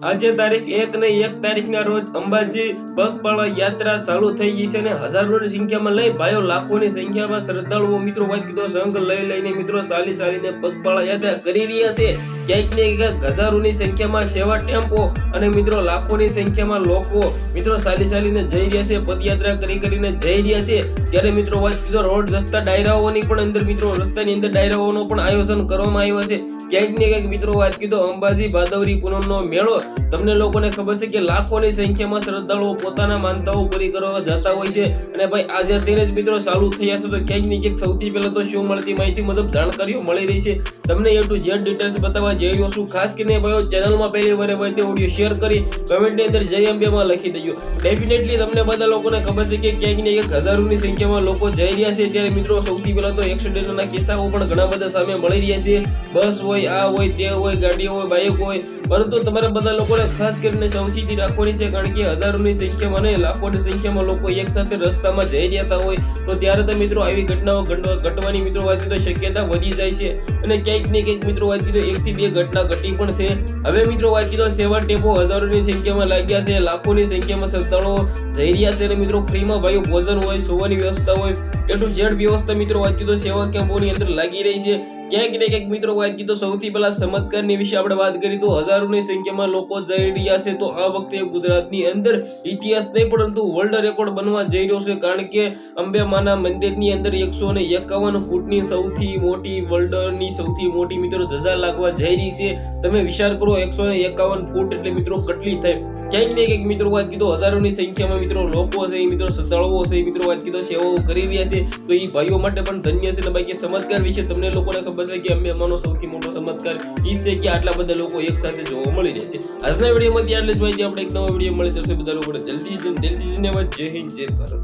આજે તારીખ એક ને એક તારીખના રોજ અંબાજી પગપાળા યાત્રા ચાલુ થઈ ગઈ છે અને હજારોની સંખ્યામાં લઈ ભાઈઓ લાખોની સંખ્યામાં શ્રદ્ધાળુઓ મિત્રો વાત કીધો, સંઘ લઈ લઈને મિત્રો ચાલી ચાલીને પગપાળા યાત્રા કરી રહ્યા છે. ક્યાંક ને ક્યાંક હજારોની સંખ્યામાં સેવા ટેમ્પો અને મિત્રો લાખોની સંખ્યામાં લોકો મિત્રો ચાલી ચાલીને જઈ રહ્યા છે, પદયાત્રા કરી કરીને જઈ રહ્યા છે. ત્યારે મિત્રો વાત કીધો, રોડ રસ્તા ડાયરાઓની પણ અંદર મિત્રો રસ્તાની અંદર ડાયરાઓનો પણ આયોજન કરવામાં આવ્યો છે. ક્યાંક ને ક્યાંક મિત્રો વાત કીધો, અંબાજી ભાદવરી પૂનમનો મેળો. તમને લોકોને ખબર છે કે લાખોની સંખ્યામાં શ્રદ્ધાળુઓ પોતાના માનતાઓ પૂરી કરવા જતા હોય છે. અને ભાઈ, આજે થઈને જ મિત્રો ચાલુ થયા છે, તો ક્યાંક ને ક્યાંક સૌથી પહેલા તો શું મળતી માહિતી મતલબ જાણકારીઓ મળી રહી છે. તમને એ ટુ ઝેડ ડિટેલ્સ બતાવવા જઈ રહ્યો છું. ખાસ કરીને ભાઈઓ ચેનલમાં પહેલી વાર ભાઈ તે ઓડિયો શેર કરી કમેન્ટની અંદર જય અંબેમાં લખી દેજો. ડેફિનેટલી તમને બધા લોકોને ખબર છે કે ક્યાંક ને ક્યાંક હજારોની સંખ્યામાં લોકો જઈ રહ્યા છે. ત્યારે મિત્રો, સૌથી પહેલા તો એક્સિડન્ટના કિસ્સાઓ પણ ઘણા બધા સામે મળી રહ્યા છે. બસ હોય આ હોય, તે હોય ગાડીઓ હોય બાઇક હોય. પરંતુ તમારે બધા લોકોને ખાસ કરીને સાવચેતી રાખવાની છે, કારણ કે હજારોની સંખ્યામાં અને લાખોની સંખ્યામાં લોકો એક સાથે રસ્તામાં જઈ રહ્યા હોય. તો ત્યારે તો મિત્રો આવી ઘટનાઓ ઘટવાની મિત્રો વાત તો શક્યતા વધી જાય છે. અને ક્યાંક ને ક્યાંક મિત્રો વાત કીધો એકથી એક બે ઘટના ઘટી પણ છે. હવે મિત્રો વાત કીધો, સેવા ટેપો હજારોની સંખ્યામાં લાગ્યા છે, લાખોની સંખ્યામાં શ્રદ્ધાળુઓ જઈ રહ્યા છે. અને મિત્રો ફ્રીમાં ભાઈઓ ભોજન હોય, સુવાની વ્યવસ્થા હોય, એ ટુ વ્યવસ્થા મિત્રો વાત કીધો, સેવા કેમ્પોની અંદર લાગી રહી છે. ક્યાંક ને ક્યાંક મિત્રો વાત કીધો, સૌથી પહેલા ચમત્કારની વિશે આપણે વાત કરી, તો હજારોની સંખ્યામાં લોકો જઈ રહ્યા છે. તો આ વખતે ગુજરાતની અંદર ઇતિહાસ નહીં, પરંતુ વર્લ્ડ રેકોર્ડ બનવા જઈ રહ્યો છે. કારણ કે અંબે માના મંદિરની અંદર એકસો ને એકાવન ફૂટની સૌથી મોટી વર્લ્ડની સૌથી મોટી મિત્રો ધજા લાગવા જઈ રહી છે. તમે વિચાર કરો, એકસો ને એકાવન ફૂટ એટલે મિત્રો કેટલી થાય. ક્યાંક ને ક્યાંક મિત્રો વાત કીધો, હજારોની સંખ્યામાં મિત્રો લોકો હશે એ મિત્રો શ્રદ્ધાળુઓ હશે એ મિત્રો વાત કીધો, સેવાઓ કરી રહ્યા છે. તો એ ભાઈઓ માટે પણ ધન્ય છે. બાકી ચમત્કાર વિશે તમને લોકોને ખબર છે કે અમે અમારો સૌથી મોટો ચમત્કાર એ છે કે આટલા બધા લોકો એક સાથે જોવા મળી રહેશે આજના વિડીયોમાંથી આટલે જ માહિતી આપણે એક નવો વીડિયો મળી જશે. બધા લોકોને જલ્દી જલ્દી ધન્યવાદ જય હિન્દ, જય ભારત.